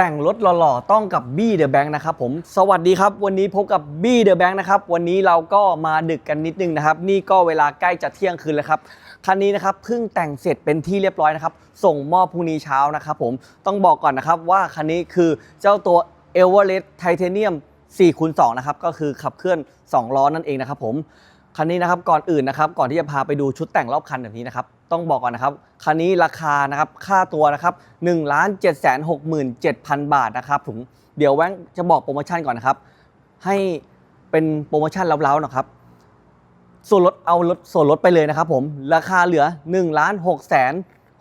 แต่งรถหล่อๆ ต้องกับบี้เดอะแบงค์นะครับผม สวัสดีครับ วันนี้พบกับบี้เดอะแบงค์นะครับ วันนี้เราก็มาดึกกันนิดนึงนะครับ นี่ก็เวลาใกล้จะเที่ยงคืนแล้วครับ คันนี้นะครับเพิ่งแต่งเสร็จเป็นที่เรียบร้อยนะครับ ส่งมอบพรุ่งนี้เช้านะครับผม ต้องบอกก่อนนะครับว่าคันนี้คือเจ้าตัว e v e r e s t Titanium 4คูณ2นะครับ ก็คือขับเคลื่อน 2 ล้อนั่นเองนะครับผม คันนี้นะครับก่อนอื่นนะครับ ก่อนที่จะพาไปดูชุดแต่งรอบคันแบบนี้นะครับ ต้องบอกก่อนนะครับคันนี้ราคานะครับค่าตัวนะครับ1 7 6 7 0 0 0บาทนะครับผมเดี๋ยวแว้งจะบอกโปรโมชั่นก่อนนะครับ ให้เป็นโปรโมชั่นเล้าๆนะครับ ส่วนลดเอาลดส่วนลดไปเลยนะครับ ผมราคาเหลือ1ล้าน6แสน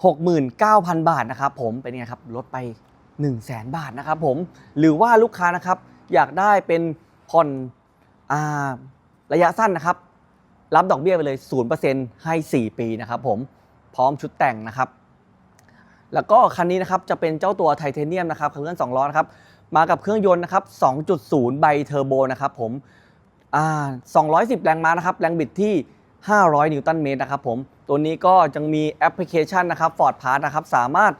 69,000บาทนะครับ ผมเป็นไงครับลดไป1 0 0 0 0แสนบาทนะครับ ผมหรือว่าลูกค้านะครับ อยากได้เป็นผ่อนอระยะสั้นนะครับ รับดอกเบี้ยไปเลย 0%ให้ 4 ปีนะครับผมพร้อมชุดแต่งนะครับ แล้วก็คันนี้นะครับจะเป็นเจ้าตัวไทเทเนียมนะครับเคลื่อน2ล้อนะครับมากับเครื่องยนต์นะครับ 2.0 ไบเทอร์โบนะครับผมอ่า210 แรงม้านะครับ แรงบิดที่ 500 นิวตันเมตรนะครับผม ตัวนี้ก็ยังมีแอปพลิเคชันนะครับ Ford Pass นะครับ สามารถ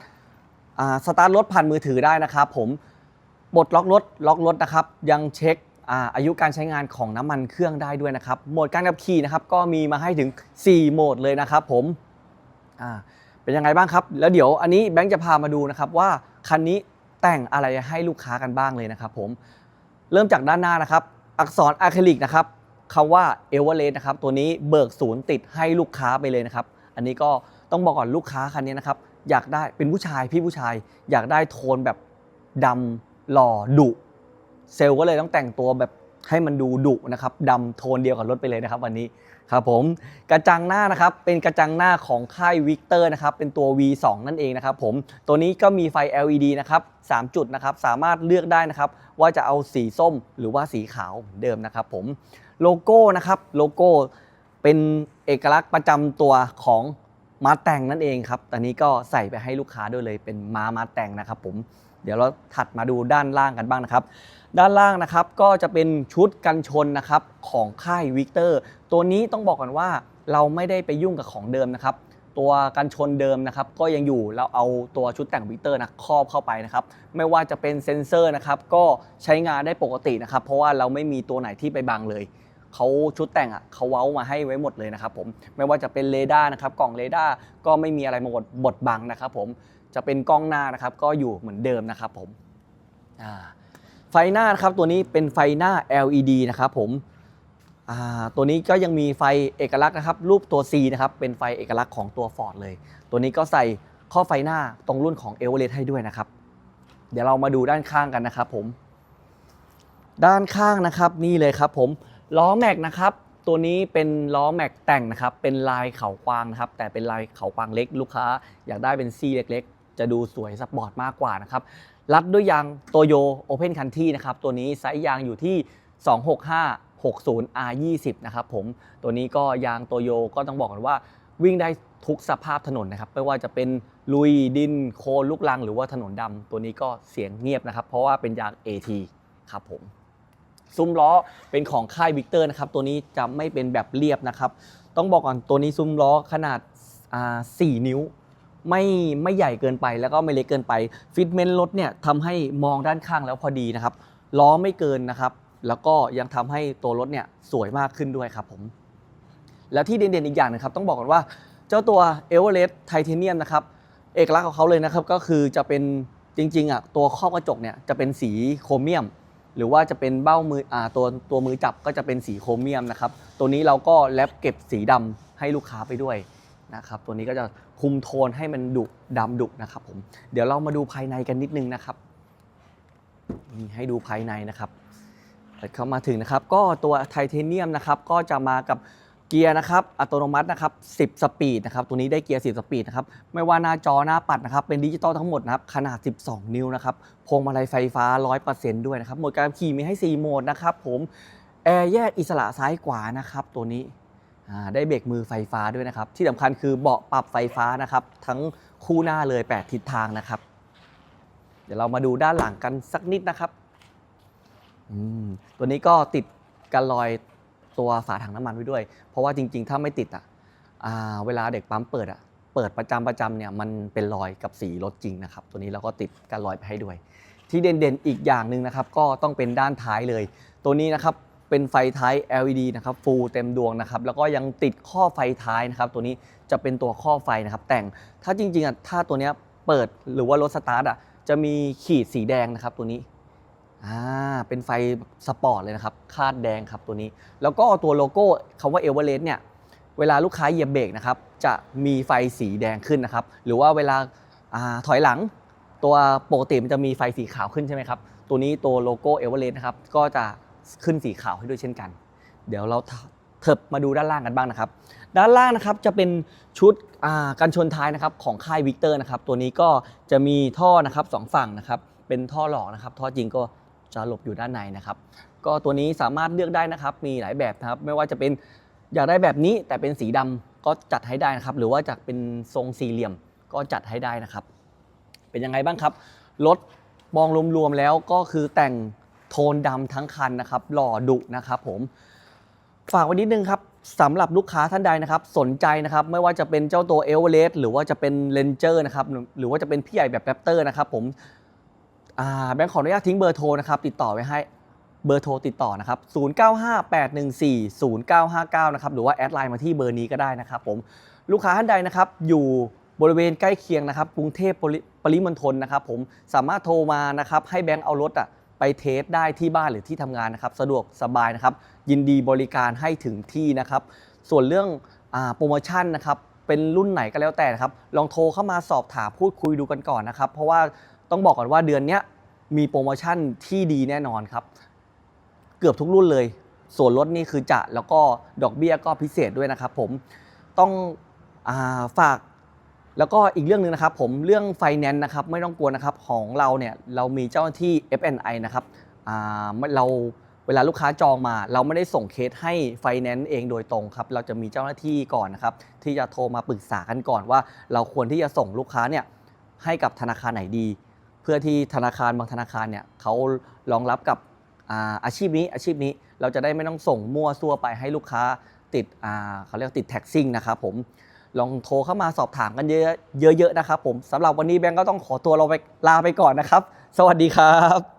อ่าสตาร์ทรถผ่านมือถือได้นะครับผมปลดล็อกรถล็อกรถนะครับ ยังเช็ค อาอายุการใช้งานของน้ำมันเครื่องได้ด้วยนะครับ โหมดการขับขี่นะครับก็มีมาให้ถึง 4 โหมดเลยนะครับผมเป็นยังไงบ้างครับ แล้วเดี๋ยวอันนี้แบงค์จะพามาดูนะครับว่าคันนี้แต่งอะไรให้ลูกค้ากันบ้างเลยนะครับผมเริ่มจากด้านหน้านะครับ อักษรอะคริลิกนะครับคำว่าเอเวอเรสต์นะครับตัวนี้เบิกศูนย์ติดให้ลูกค้าไปเลยนะครับ อันนี้ก็ต้องบอกก่อนลูกค้าคันนี้นะครับอยากได้เป็นผู้ชายพี่ผู้ชาย อยากได้โทนแบบดำหล่อดุ เซลก็เลยต้องแต่งตัวแบบให้มันดูดุนะครับดำโทนเดียวกับรถไปเลยนะครับวันนี้ครับผมกระจังหน้านะครับเป็นกระจังหน้าของค่ายวิกเตอร์นะครับเป็นตัว V2 นั่นเองนะครับผมตัวนี้ก็มีไฟ LED นะครับ3จุดนะครับสามารถเลือกได้นะครับว่าจะเอาสีส้มหรือว่าสีขาวเหมือนเดิมนะครับผมโลโก้นะครับโลโก้เป็นเอกลักษณ์ประจำตัวของมาแต่งนั่นเองครับตอนนี้ก็ใส่ไปให้ลูกค้าด้วยเลยเป็นมามาแต่งนะครับผม เดี๋ยวเราถัดมาดูด้านล่างกันบ้างนะครับ ด้านล่างนะครับก็จะเป็นชุดกันชนนะครับของค่ายวิกเตอร์ตัวนี้ต้องบอกก่อนว่าเราไม่ได้ไปยุ่งกับของเดิมนะครับ ตัวกันชนเดิมนะครับ ก็ยังอยู่เราเอาตัวชุดแต่งวิกเตอร์นะครอบเข้าไปนะครับ ไม่ว่าจะเป็นเซ็นเซอร์นะครับ ก็ใช้งานได้ปกตินะครับ เพราะว่าเราไม่มีตัวไหนที่ไปบังเลยเขาชุดแต่งอะเขาเว้ามาให้ไว้หมดเลยนะครับผมไม่ว่าจะเป็นเรดาร์นะครับกล่องเรดาร์ก็ไม่มีอะไรมาบดบดบังนะครับผม จะเป็นกล้องหน้านะครับ ก็อยู่เหมือนเดิมนะครับผมไฟหน้านะครับตัวนี้เป็นไฟหน้า LED นะครับผมตัวนี้ก็ยังมีไฟเอกลักษณ์นะครับ รูปตัว C นะครับ เป็นไฟเอกลักษณ์ของตัว Ford เลย ตัวนี้ก็ใส่ข้อไฟหน้าตรงรุ่นของ e v e r e s t ให้ด้วยนะครับ เดี๋ยวเรามาดูด้านข้างกันนะครับผม ด้านข้างนะครับนี่เลยครับผมล้อแม็กนะครับ ตัวนี้เป็นล้อแม็กแต่งนะครับ เป็นลายเขากวางนะครับ แต่เป็นลายเขากวางเล็ก ลูกค้าอยากได้เป็นซี่เล็ก ๆ จะดูสวยสปอร์ตมากกว่านะครับ รัดด้วยยางโตโย Open Country นะครับ ตัวนี้ไซส์ยางอยู่ที่ 265 60 R20 นะครับผม ตัวนี้ก็ยางโตโยก็ต้องบอกกันว่า วิ่งได้ทุกสภาพถนนนะครับ ไม่ว่าจะเป็นลุยดินโคลนลูกลัง หรือว่าถนนดำตัวนี้ก็เสียงเงียบนะครับ เพราะว่าเป็นยาง AT ครับผมซุ้มล้อเป็นของค่ายวิกเตอร์นะครับ ตัวนี้จะไม่เป็นแบบเรียบนะครับ ต้องบอกก่อนตัวนี้ซุ้มล้อขนาด 4 นิ้ว ไม่ไม่ใหญ่เกินไปแล้วก็ไม่เล็กเกินไปฟิตเมนต์รถเนี่ยทำให้มองด้านข้างแล้วพอดีนะครับล้อไม่เกินนะครับ แล้วก็ยังทำให้ตัวรถเนี่ยสวยมากขึ้นด้วยครับผมแล้วที่เด่นๆอีกอย่างหนึงครับต้องบอกก่อนว่าเจ้าตัว e v e r e s t Titanium นะครับเอกลักษณ์ของเขาเลยนะครับก็คือจะเป็นจริงๆอะตัวครอบกระจกเนี่ยจะเป็นสีโครเมียม หรือว่าจะเป็นเบ้ามืออ่าตัวตัวมือจับก็จะเป็นสีโครเมียมนะครับตัวนี้เราก็แลปเก็บสีดำให้ลูกค้าไปด้วย นะครับตัวนี้ก็จะคุมโทนให้มันดุดำดุนะครับผมเดี๋ยวเรามาดูภายในกันนิดนึงนะครับนี่ให้ดูภายในนะครับเปิดเข้ามาถึงนะครับ ก็ตัวไทเทเนียมนะครับก็จะมากับเกียร์นะครับอัตโนมัตินะครับ 10 สปีดนะครับตัวนี้ได้เกียร์ 10 สปีดนะครับไม่ว่าหน้าจอหน้าปัดนะครับเป็นดิจิตอลทั้งหมดนะครับขนาด 12 นิ้วนะครับพวงมาลัยไฟฟ้า 100%ด้วยนะครับโหมดการขี่มีให้ 4 โหมดนะครับผมแอร์แยกอิสระซ้ายขวานะครับตัวนี้ ได้เบรกมือไฟฟ้าด้วยนะครับ ที่สำคัญคือเบาะปรับไฟฟ้านะครับ ทั้งคู่หน้าเลย 8 ทิศทางนะครับ เดี๋ยวเรามาดูด้านหลังกันสักนิดนะครับตัวนี้ก็ติดกันรอยตัวฝาถังน้ำมันไว้ด้วย เพราะว่าจริง ๆ ถ้าไม่ติดอะอ่าเวลาเด็กปั๊มเปิดอะเปิดประจำประจำเนี่ยมันเป็นรอยกับสีรถจริงนะครับ ตัวนี้เราก็ติดกันรอยไปให้ด้วย ที่เด่นๆอีกอย่างหนึ่งนะครับ ก็ต้องเป็นด้านท้ายเลย ตัวนี้นะครับ เป็นไฟท้าย LED นะครับฟูลเต็มดวงนะครับแล้วก็ยังติดข้อไฟท้ายนะครับตัวนี้จะเป็นตัวข้อไฟนะครับแต่งถ้าจริงๆอะถ้าตัวเนี้ยเปิดหรือว่ารถสตาร์ทอะจะมีขีดสีแดงนะครับตัวนี้อ่าเป็นไฟสปอร์ตเลยนะครับคาดแดงครับตัวนี้ แล้วก็ตัวโลโก้คำว่าเอเวอเรสต์เนี่ยเวลาลูกค้าเหยียบเบรกนะครับจะมีไฟสีแดงขึ้นนะครับหรือว่าเวลาอาถอยหลัง ตัวปกติมันจะมีไฟสีขาวขึ้นใช่ไหมครับตัวนี้ตัวโลโก้เอเวอเรสต์นะครับก็จะ ขึ้นสีขาวให้ด้วยเช่นกัน เดี๋ยวเราเถิบมาดูด้านล่างกันบ้างนะครับ ด้านล่างนะครับจะเป็นชุดอ่ากันชนท้ายนะครับของค่ายวิกเตอร์นะครับตัวนี้ก็จะมีท่อนะครับสองฝั่งนะครับเป็นท่อหลอกนะครับท่อจริงก็จะหลบอยู่ด้านในนะครับ ก็ตัวนี้สามารถเลือกได้นะครับ มีหลายแบบนะครับไม่ว่าจะเป็นอยากได้แบบนี้แต่เป็นสีดำก็จัดให้ได้นะครับ หรือว่าจะเป็นทรงสี่เหลี่ยมก็จัดให้ได้นะครับ เป็นยังไงบ้างครับรถมองรวมๆแล้วก็คือแต่ง โทนดำทั้งคันนะครับ หล่อดุนะครับผม ฝากไว้นิดนึงครับสำหรับลูกค้าท่านใดนะครับ สนใจนะครับ ไม่ว่าจะเป็นเจ้าตัวเอเวอเรสต์หรือว่าจะเป็นเลนเจอร์นะครับ หรือว่าจะเป็นพี่ใหญ่แบบแรปเตอร์นะครับผมแบงค์ขออนุญาตทิ้งเบอร์โทรนะครับ ติดต่อไว้ให้เบอร์โทรติดต่อนะครับ 0958140959 นะครับ หรือว่าแอดไลน์มาที่เบอร์นี้ก็ได้นะครับผม ลูกค้าท่านใดนะครับ อยู่บริเวณใกล้เคียงนะครับ กรุงเทพปริปริมณฑลนะครับ ผม สามารถโทรมานะครับ ให้แบงค์เอารถอะ ไปเทสได้ที่บ้านหรือที่ทำงานนะครับ สะดวกสบายนะครับ ยินดีบริการให้ถึงที่นะครับ ส่วนเรื่องอโปรโมชั่นนะครับเป็นรุ่นไหนก็แล้วแต่นะครับ ลองโทรเข้ามาสอบถามพูดคุยดูกันก่อนนะครับ เพราะว่าต้องบอกก่อนว่าเดือนนี้มีโปรโมชั่นที่ดีแน่นอนครับ เกือบทุกรุ่นเลย ส่วนลดนี่คือจะแล้วก็ดอกเบี้ยก็พิเศษด้วยนะครับ ผมต้องอาฝาก แล้วก็อีกเรื่องหนึ่งนะครับผมเรื่องไฟแนนซ์นะครับไม่ต้องกลัวนะครับของเราเนี่ยเรามีเจ้าหน้าที่ FNI นะครับเราเวลาลูกค้าจองมา เราไม่ได้ส่งเคสให้ไฟแนนซ์เองโดยตรงครับเราจะมีเจ้าหน้าที่ก่อนนะครับที่จะโทรมาปรึกษากันก่อนว่า เราควรที่จะส่งลูกค้าเนี่ยให้กับธนาคารไหนดี เพื่อที่ธนาคารบางธนาคารเนี่ยเขารองรับกับอาอาชีพนี้อาชีพนี้เราจะได้ไม่ต้องส่งมั่วซั่วไปให้ลูกค้าติดเขาเรียกว่าติดแท็กซิ่งนะครับผม ลองโทรเข้ามาสอบถามกันเยอะๆนะครับผมสำหรับวันนี้แบงก์ก็ต้องขอตัวเราไปลาไปก่อนนะครับ สวัสดีครับ